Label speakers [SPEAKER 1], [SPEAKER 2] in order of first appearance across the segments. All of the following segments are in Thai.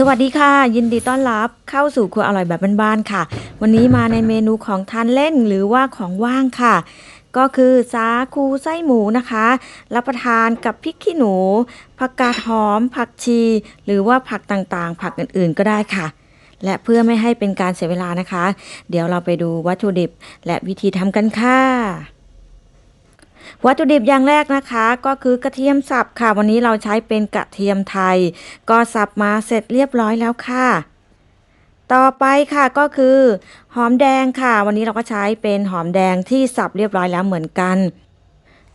[SPEAKER 1] สวัสดีค่ะ ยินดีต้อนรับเข้าสู่ครัวอร่อยแบบบ้านๆค่ะ วันนี้มาในเมนูของทานเล่นหรือว่าของว่างค่ะ ก็คือสาคูไส้หมูนะคะ รับประทานกับพริกขี้หนูผักกาดหอม ผักชี หรือว่าผักต่างๆ ผักอื่นๆก็ได้ค่ะ และเพื่อไม่ให้เป็นการเสียเวลานะคะ เดี๋ยวเราไปดูวัตถุดิบ และวิธีทำกันค่ะ วัตถุดิบอย่างแรกนะคะก็คือกระเทียมสับค่ะ วันนี้เราใช้เป็นกระเทียมไทย ก็สับมาเสร็จเรียบร้อยแล้วค่ะ ต่อไปค่ะก็คือหอมแดงค่ะ วันนี้เราก็ใช้เป็นหอมแดงที่สับเรียบร้อยแล้วเหมือนกัน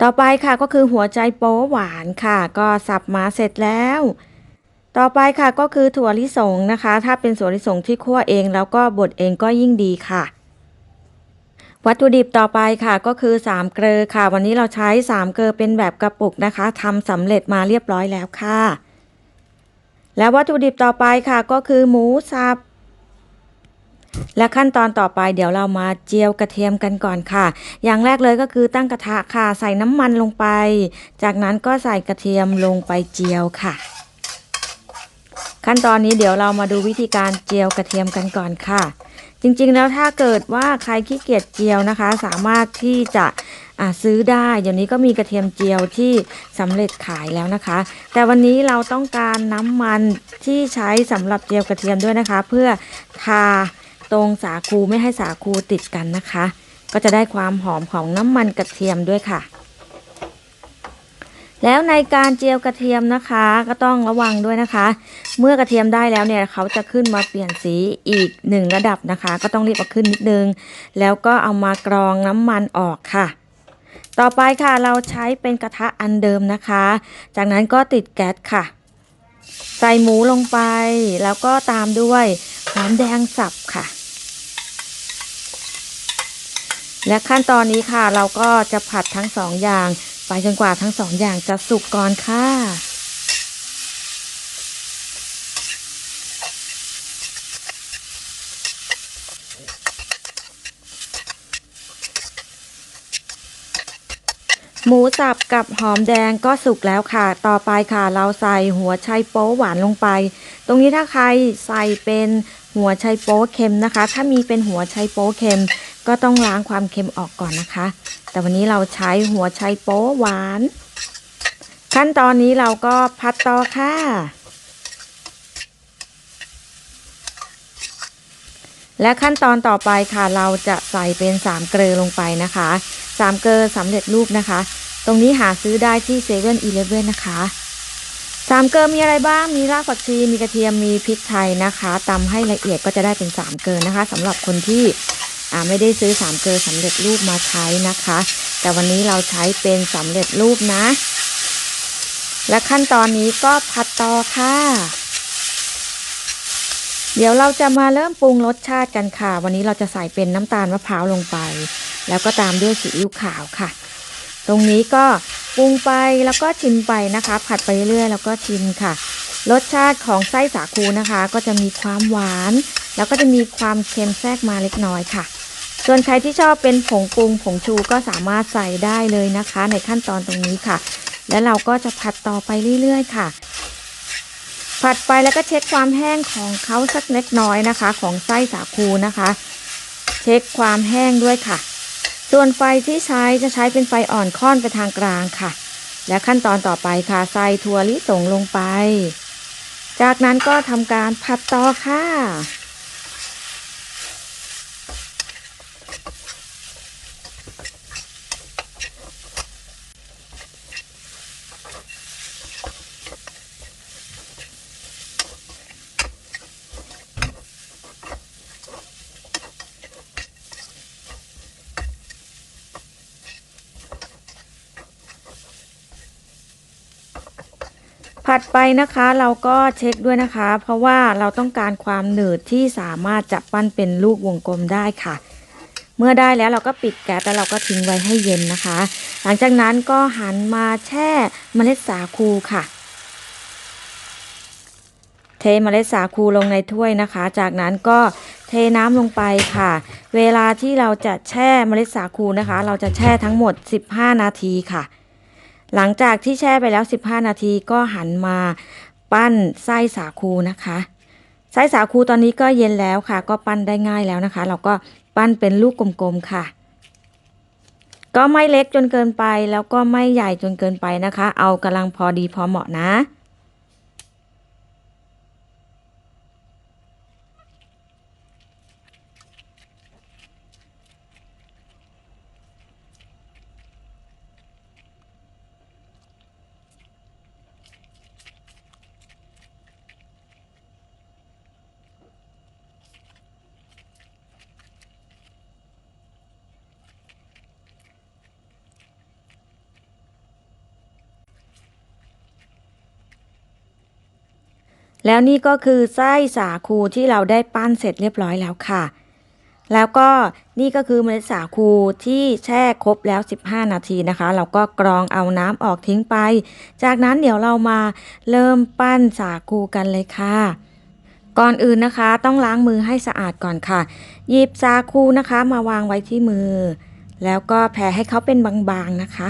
[SPEAKER 1] ต่อไปค่ะก็คือหัวใจโป๊หวานค่ะ ก็สับมาเสร็จแล้วต่อไปค่ะก็คือถั่วลิสงนะคะ ถ้าเป็นถั่วลิสงที่คั่วเองแล้วก็บดเองก็ยิ่งดีค่ะ วัตถุดิบต่อไปค่ะก็คือ 3 เกลือค่ะ วันนี้เราใช้ 3 เกลือเป็นแบบกระปุกนะคะทำสำเร็จมาเรียบร้อยแล้วค่ะ และวัตถุดิบต่อไปค่ะก็คือหมูสับและขั้นตอนต่อไปเดี๋ยวเรามาเจียวกระเทียมกันก่อนค่ะ อย่างแรกเลยก็คือตั้งกระทะค่ะ ใส่น้ำมันลงไป จากนั้นก็ใส่กระเทียมลงไปเจียวค่ะ ขั้นตอนนี้เดี๋ยวเรามาดูวิธีการเจียวกระเทียมกันก่อนค่ะ จริงๆแล้วถ้าเกิดว่าใครขี้เกียจเจียวนะคะ สามารถที่จะซื้อได้เดี๋ยวนี้ก็มีกระเทียมเจียวที่สำเร็จขายแล้วนะคะ แต่วันนี้เราต้องการน้ำมันที่ใช้สำหรับเจียวกระเทียมด้วยนะคะ เพื่อทาตรงสาคูไม่ให้สาคูติดกันนะคะ ก็จะได้ความหอมของน้ำมันกระเทียมด้วยค่ะ แล้วในการเจียวกระเทียมนะคะ ก็ต้องระวังด้วยนะคะ เมื่อกระเทียมได้แล้วเนี่ยเขาจะขึ้นมาเปลี่ยนสีอีกหนึ่งระดับนะคะ ก็ต้องรีบเอาขึ้นนิดนึง แล้วก็เอามากรองน้ำมันออกค่ะ ต่อไปค่ะเราใช้เป็นกระทะอันเดิมนะคะ จากนั้นก็ติดแก๊สค่ะ ใส่หมูลงไป แล้วก็ตามด้วยหอมแดงสับค่ะและขั้นตอนนี้ค่ะเราก็จะผัดทั้งสองอย่าง ไปจนกว่าทั้งสองอย่างจะสุกก่อนค่ะหมูสับกับหอมแดงก็สุกแล้วค่ะ ต่อไปค่ะเราใส่หัวไชโป๊หวานลงไป ตรงนี้ถ้าใครใส่เป็นหัวไชโป๊เค็มนะคะ ถ้ามีเป็นหัวไชโป๊เค็ม ก็ต้องล้างความเค็มออกก่อนนะคะ แต่วันนี้เราใช้หัวไชโป๊หวาน ขั้นตอนนี้เราก็พัดต่อค่ะ และขั้นตอนต่อไปค่ะเราจะใส่เป็น3เกลือลงไปนะคะ3เกลือสำเร็จรูปนะคะ ตรงนี้หาซื้อได้ที่เซเว่นอีเลฟเว่นนะคะ3เกลือมีอะไรบ้างมีรากผักชีมีกระเทียมมีพริกไทยนะคะตำให้ละเอียดก็จะได้เป็น3เกลือนะคะสำหรับคนที่ ไม่ได้ซื้อ3เกลือสำเร็จรูปมาใช้นะคะ แต่วันนี้เราใช้เป็นสำเร็จรูปนะ และขั้นตอนนี้ก็ผัดต่อค่ะ เดี๋ยวเราจะมาเริ่มปรุงรสชาติกันค่ะ วันนี้เราจะใส่เป็นน้ำตาลมะพร้าวลงไป แล้วก็ตามด้วยซีอิ๊วขาวค่ะ ตรงนี้ก็ปรุงไปแล้วก็ชิมไปนะคะ ผัดไปเรื่อยแล้วก็ชิมค่ะ รสชาติของไส้สาคูนะคะ ก็จะมีความหวาน แล้วก็จะมีความเค็มแทรกมาเล็กน้อยค่ะ ส่วนใครที่ชอบเป็นผงปรุงผงชูก็สามารถใส่ได้เลยนะคะ ในขั้นตอนตรงนี้ค่ะ แล้วเราก็จะผัดต่อไปเรื่อยๆค่ะ ผัดไปแล้วก็เช็คความแห้งของเขาสักเล็กน้อยนะคะ ของไส้สาคูนะคะ เช็คความแห้งด้วยค่ะ ส่วนไฟที่ใช้จะใช้เป็นไฟอ่อนค่อนไปทางกลางค่ะ และขั้นตอนต่อไปค่ะใส่ถั่วลิสงลงไป จากนั้นก็ทำการผัดต่อค่ะ ผัดไปนะคะเราก็เช็คด้วยนะคะ เพราะว่าเราต้องการความหนืดที่สามารถจะปั้นเป็นลูกวงกลมได้ค่ะ เมื่อได้แล้วเราก็ปิดแก๊สแล้วเราก็ทิ้งไว้ให้เย็นนะคะ หลังจากนั้นก็หันมาแช่เมล็ดสาคูค่ะ เทเมล็ดสาคูลงในถ้วยนะคะ จากนั้นก็เทน้ำลงไปค่ะ เวลาที่เราจะแช่เมล็ดสาคูนะคะ เราจะแช่ทั้งหมด 15 นาทีค่ะ หลังจากที่แช่ไปแล้ว 15 นาทีก็หันมาปั้นไส้สาคูนะคะ ไส้สาคูตอนนี้ก็เย็นแล้วค่ะ ก็ปั้นได้ง่ายแล้วนะคะ เราก็ปั้นเป็นลูกกลมๆค่ะ ก็ไม่เล็กจนเกินไปแล้วก็ไม่ใหญ่จนเกินไปนะคะ เอากำลังพอดีพอเหมาะนะ แล้วนี่ก็คือไส้สาคูที่เราได้ปั้นเสร็จเรียบร้อยแล้วค่ะ แล้วก็นี่ก็คือเมล็ดสาคูที่แช่ครบแล้ว 15 นาทีนะคะ เราก็กรองเอาน้ำออกทิ้งไป จากนั้นเดี๋ยวเรามาเริ่มปั้นสาคูกันเลยค่ะก่อนอื่นนะคะต้องล้างมือให้สะอาดก่อนค่ะ หยิบสาคูนะคะมาวางไว้ที่มือ แล้วก็แผ่ให้เขาเป็นบางๆนะคะ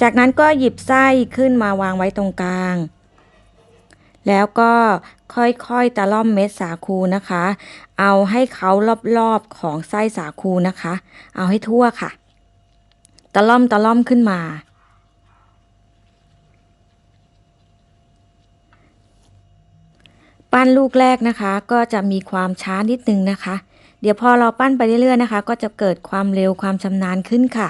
[SPEAKER 1] จากนั้นก็หยิบไส้ขึ้นมาวางไว้ตรงกลาง แล้วก็ค่อยๆตะล่อมเม็ดสาคูนะคะ เอาให้เขารอบๆของไส้สาคูนะคะ เอาให้ทั่วค่ะ ตะล่อมตะล่อมขึ้นมา ปั้นลูกแรกนะคะ ก็จะมีความช้านิดนึงนะคะ เดี๋ยวพอเราปั้นไปเรื่อยๆนะคะ ก็จะเกิดความเร็วความชำนาญขึ้นค่ะ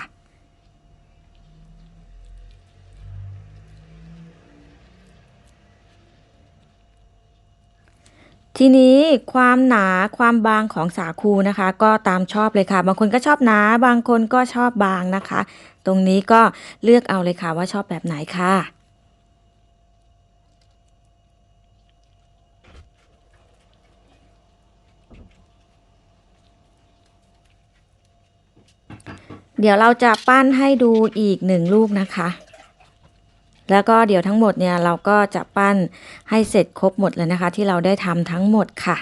[SPEAKER 1] ทีนี้ความหนาความบางของสาคูนะคะ ก็ตามชอบเลยค่ะ บางคนก็ชอบหนา บางคนก็ชอบบางนะคะ ตรงนี้ก็เลือกเอาเลยค่ะว่าชอบแบบไหนค่ะเดี๋ยวเราจะปั้นให้ดูอีกหนึ่งลูกนะคะ แล้วก็เดี๋ยวทั้งหมดเนี่ยเราก็จะปั้นให้เสร็จครบหมดเลยนะคะ ที่เราได้ทำทั้งหมดค่ะ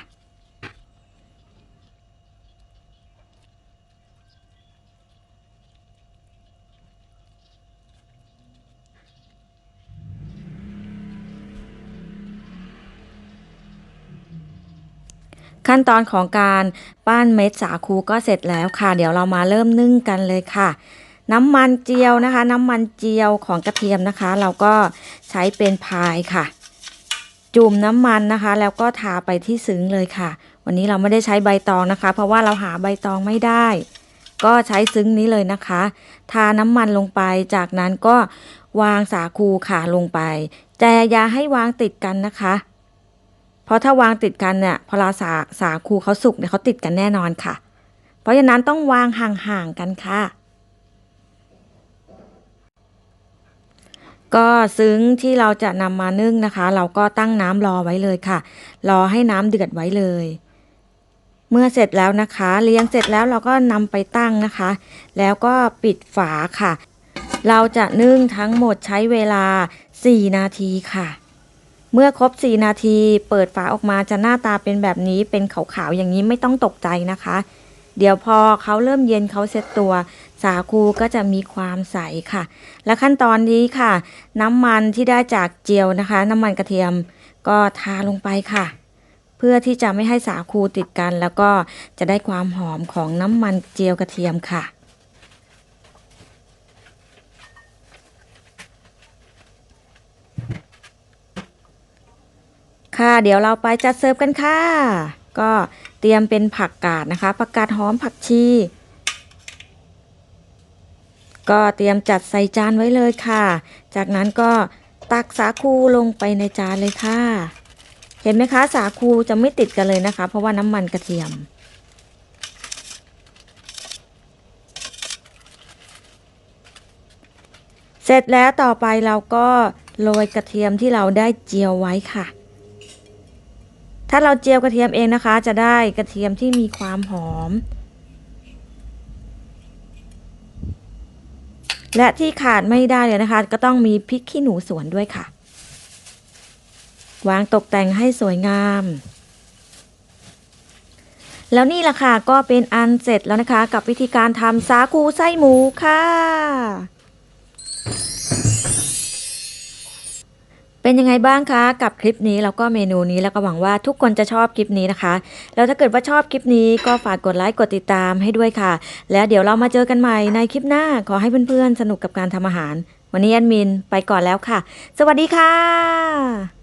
[SPEAKER 1] ขั้นตอนของการปั้นเม็ดสาคูก็เสร็จแล้วค่ะ เดี๋ยวเรามาเริ่มนึ่งกันเลยค่ะ น้ำมันเจียวนะคะ น้ำมันเจียวของกระเทียมนะคะ เราก็ใช้เป็นพายค่ะ จุ่มน้ำมันนะคะ แล้วก็ทาไปที่ซึ้งเลยค่ะ วันนี้เราไม่ได้ใช้ใบตองนะคะ เพราะว่าเราหาใบตองไม่ได้ ก็ใช้ซึ้งนี้เลยนะคะ ทาน้ำมันลงไปจากนั้นก็วางสาคูค่ะลงไป แต่อย่าให้วางติดกันนะคะ เพราะถ้าวางติดกันเนี่ยพอราสาสาคูเขาสุกเนี่ยเขาติดกันแน่นอนค่ะ เพราะฉะนั้นต้องวางห่างๆกันค่ะ ก็ซึ้งที่เราจะนำมานึ่งนะคะ เราก็ตั้งน้ำรอไว้เลยค่ะ รอให้น้ำเดือดไว้เลย เมื่อเสร็จแล้วนะคะ เลี้ยงเสร็จแล้วเราก็นำไปตั้งนะคะ แล้วก็ปิดฝาค่ะ เราจะนึ่งทั้งหมดใช้เวลา 4 นาทีค่ะ เมื่อครบ 4 นาที เปิดฝาออกมาจะหน้าตาเป็นแบบนี้เป็นขาวๆอย่างนี้ไม่ต้องตกใจนะคะ เดี๋ยวพอเขาเริ่มเย็นเขาเซ็ตตัว สาคูก็จะมีความใสค่ะ และขั้นตอนนี้ค่ะ น้ำมันที่ได้จากเจียวนะคะ น้ำมันกระเทียมก็ทาลงไปค่ะ เพื่อที่จะไม่ให้สาคูติดกัน แล้วก็จะได้ความหอมของน้ำมันเจียวกระเทียมค่ะค่ะเดี๋ยวเราไปจัดเสิร์ฟกันค่ะ ก็เตรียมเป็นผักกาดนะคะ ผักกาดหอมผักชี ก็เตรียมจัดใส่จานไว้เลยค่ะ จากนั้นก็ตักสาคูลงไปในจานเลยค่ะ เห็นไหมคะ สาคูจะไม่ติดกันเลยนะคะ เพราะว่าน้ำมันกระเทียม เสร็จแล้วต่อไปเราก็โรยกระเทียมที่เราได้เจียวไว้ค่ะ ถ้าเราเจียวกระเทียมเองนะคะ จะได้กระเทียมที่มีความหอม และที่ขาดไม่ได้เลยนะคะ ก็ต้องมีพริกขี้หนูสวนด้วยค่ะ วางตกแต่งให้สวยงาม แล้วนี่ล่ะค่ะก็เป็นอันเสร็จแล้วนะคะ กับวิธีการทำสาคูไส้หมูค่ะ เป็นยังไงบ้างคะกับคลิปนี้แล้วก็เมนูนี้แล้วก็หวังว่าทุกคนจะชอบคลิปนี้นะคะ แล้วถ้าเกิดว่าชอบคลิปนี้ก็ฝากกดไลค์กดติดตามให้ด้วยค่ะ แล้วเดี๋ยวเรามาเจอกันใหม่ในคลิปหน้าขอให้เพื่อนๆสนุกกับการทำอาหาร วันนี้แอดมินไปก่อนแล้วค่ะ สวัสดีค่ะ